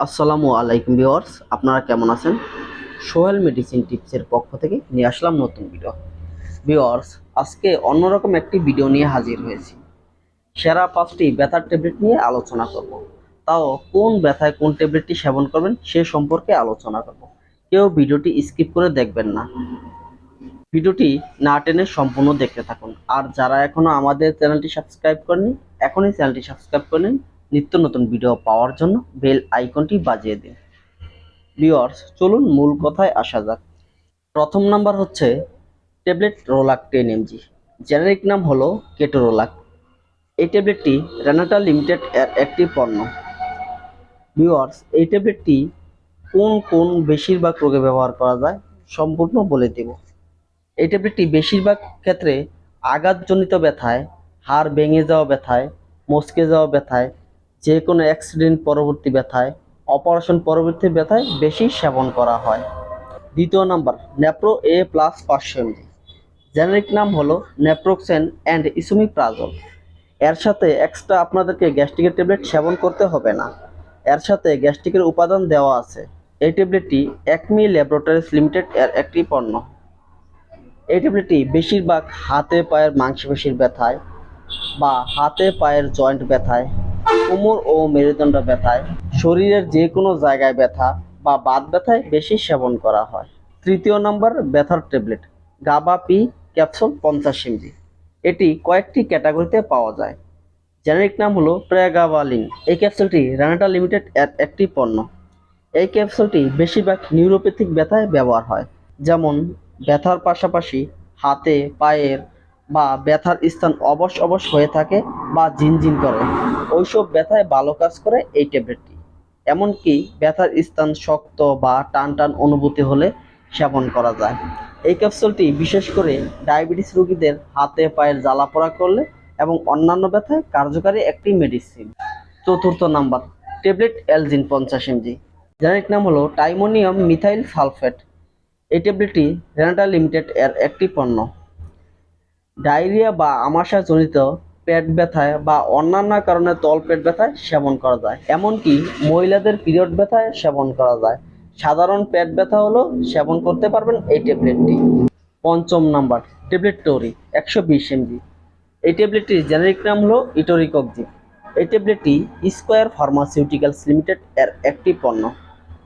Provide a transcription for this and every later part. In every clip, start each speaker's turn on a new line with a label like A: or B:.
A: আসসালামু আলাইকুম ভিউয়ার্স, আপনারা কেমন আছেন? সোহেল মেডিসিন টিপসের পক্ষ থেকে নিয়ে আসলাম নতুন ভিডিও। ভিউয়ার্স, আজকে অন্যরকম একটি ভিডিও নিয়ে হাজির হয়েছি। সেরা পাঁচটি ব্যথার ট্যাবলেট নিয়ে আলোচনা করব। তাও কোন ব্যথায় কোন ট্যাবলেটটি সেবন করবেন সে সম্পর্কে আলোচনা করব। কেউ ভিডিওটি স্কিপ করে দেখবেন না। ভিডিওটি না টেনে সম্পূর্ণ দেখতে থাকুন। আর যারা এখনও আমাদের চ্যানেলটি সাবস্ক্রাইব করেনি এখনই চ্যানেলটি সাবস্ক্রাইব করে নিন। নিত্য নতুন ভিডিও পাওয়ার জন্য বেল আইকনটি বাজিয়ে দিন। ভিউয়ার্স চলুন মূল কথায় আসা যাক। প্রথম নাম্বার হচ্ছে tablet Rolac ten mg generic নাম হলো কেটোরোলাক এই ট্যাবলেটটি রেনাটা লিমিটেড এর একটি পণ্য। ভিউয়ার্স এই ট্যাবলেটটি কোন কোন বেশিরভাগ রোগে ব্যবহার করা যায় সম্পূর্ণ বলে দেব। এই ট্যাবলেটটি বেশিরভাগ ক্ষেত্রে আঘাতজনিত ব্যথায়, হাড় ভেঙে যাওয়া ব্যথায় মচকে যাওয়া ব্যথায় যে কোনো অ্যাক্সিডেন্ট পরবর্তী ব্যথায়, অপারেশন পরবর্তী ব্যথায় বেশি সেবন করা হয়। দ্বিতীয় নাম্বার, নেপ্রো এ প্লাস পাঁচশো এমজি জেনারিক নাম হলো নেপ্রোক্সেন অ্যান্ড ইসুমিপ্রাজল। এর সাথে এক্সট্রা আপনাদেরকে গ্যাস্ট্রিকের ট্যাবলেট সেবন করতে হবে না। এর সাথে গ্যাস্ট্রিকের উপাদান দেওয়া আছে। এই ট্যাবলেটটি একমি ল্যাবরেটরিজ লিমিটেড এর একটি পণ্য। এই ট্যাবলেটটি বেশিরভাগ হাতে পায়ের মাংসপেশির ব্যথায় বা হাতে পায়ের জয়েন্ট ব্যথায় কোমর ও মেরুদণ্ড ব্যথায়, শরীরের যে কোনো জায়গায় ব্যথা বা বাত ব্যথায় বেশি সেবন করা হয়। তৃতীয় নম্বর, ব্যথার ট্যাবলেট, গাবা পি ক্যাপসুল পঞ্চাশ এমজি। এটি কয়েকটি ক্যাটাগরিতে পাওয়া যায়। জেনারিক নাম হলো প্রেগাভালিন এই ক্যাপসুলটি রানাটা লিমিটেড এর একটি পণ্য। এই ক্যাপসুলটি বেশিরভাগ নিউরোপ্যাথিক ব্যথায় ব্যবহার হয়, যেমন ব্যথার পাশাপাশি হাতে, পায়ের বা ব্যথার স্থান অবশ অবশ হয়ে থাকে বা ঝিনঝিন করে। ওইসব ব্যথায় ভালো কাজ করে এই ট্যাবলেটটি। এমনকি ব্যথার স্থান শক্ত বা টান টান অনুভূতি হলে সেবন করা যায়। এই ক্যাপসুলটি বিশেষ করে ডায়াবেটিস রোগীদের হাতে পায়ের জ্বালা পোড়া করলে এবং অন্যান্য ব্যথায় কার্যকারী একটি মেডিসিন। চতুর্থ নাম্বার, ট্যাবলেট এলজিন পঞ্চাশ এমজি। জেনারিক নাম হলো টাইমোনিয়াম মিথাইল সালফেট। এই ট্যাবলেটটি রেনাটা লিমিটেড এর একটি পণ্য। ডায়রিয়া বা আমাশাজনিত পেট ব্যথায় বা অন্যান্য কারণে তল পেট ব্যথায় সেবন করা যায়। এমনকি মহিলাদের পিরিয়ড ব্যথায় সেবন করা যায়। সাধারণ পেট ব্যথা হলো সেবন করতে পারবেন এই ট্যাবলেটটি। পঞ্চম নাম্বার, ট্যাবলেট টোরি, একশো বিশ এমজি এই ট্যাবলেটটির জেনারিক নাম হলো ইটোরিককজি এই ট্যাবলেটটি স্কোয়ার ফার্মাসিউটিক্যালস লিমিটেড এর একটি পণ্য।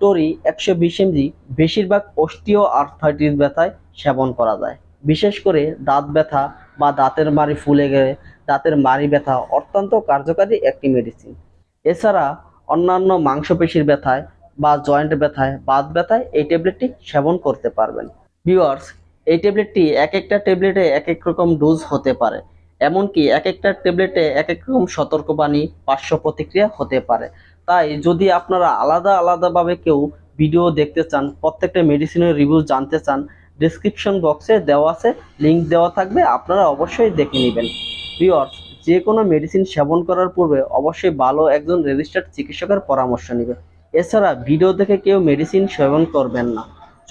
A: টোরি, একশো বিশ এমজি বেশিরভাগ অস্টিও আর্থাইটিস ব্যথায় সেবন করা যায়। বিশেষ করে দাঁত ব্যথা বা দাঁতের মাড়ি ফুলে গেলে দাঁতের মাড়ি ব্যথা অত্যন্ত কার্যকারী একটি মেডিসিন এছাড়া অন্যান্য মাংসপেশির ব্যথায় বা জয়েন্ট ব্যথায়, বাত ব্যথায় এই ট্যাবলেটটি সেবন করতে পারবেন। ভিউয়ার্স এই ট্যাবলেটটি এক একটা ট্যাবলেটে এক এক রকম ডোজ হতে পারে। এমনকি এক একটা ট্যাবলেটে এক এক রকম সতর্কবাণী, পার্শ্ব প্রতিক্রিয়া হতে পারে। তাই যদি আপনারা আলাদা আলাদাভাবে কেউ ভিডিও দেখতে চান, প্রত্যেকটা মেডিসিনের রিভিউ জানতে চান ডিসক্রিপশন বক্সে দেওয়া আছে লিংক দেওয়া থাকবে, আপনারা অবশ্যই দেখে নেবেন। ভিউয়ার্স যে কোনো মেডিসিন সেবন করার পূর্বে অবশ্যই ভালো একজন রেজিস্টার্ড চিকিৎসকের পরামর্শ নেবে এছাড়া ভিডিও দেখে কেউ মেডিসিন সেবন করবেন না।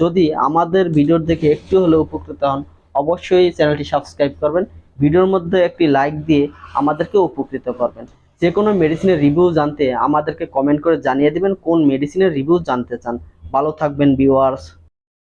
A: যদি আমাদের ভিডিও দেখে একটু হলেও উপকৃত হন, অবশ্যই চ্যানেলটি সাবস্ক্রাইব করবেন। ভিডিওর মধ্যে একটি লাইক দিয়ে আমাদেরকে উপকৃত করবেন। যে কোনো মেডিসিনের রিভিউ জানতে আমাদেরকে কমেন্ট করে জানিয়ে দিবেন কোন মেডিসিনের রিভিউ জানতে চান। ভালো থাকবেন ভিউয়ার্স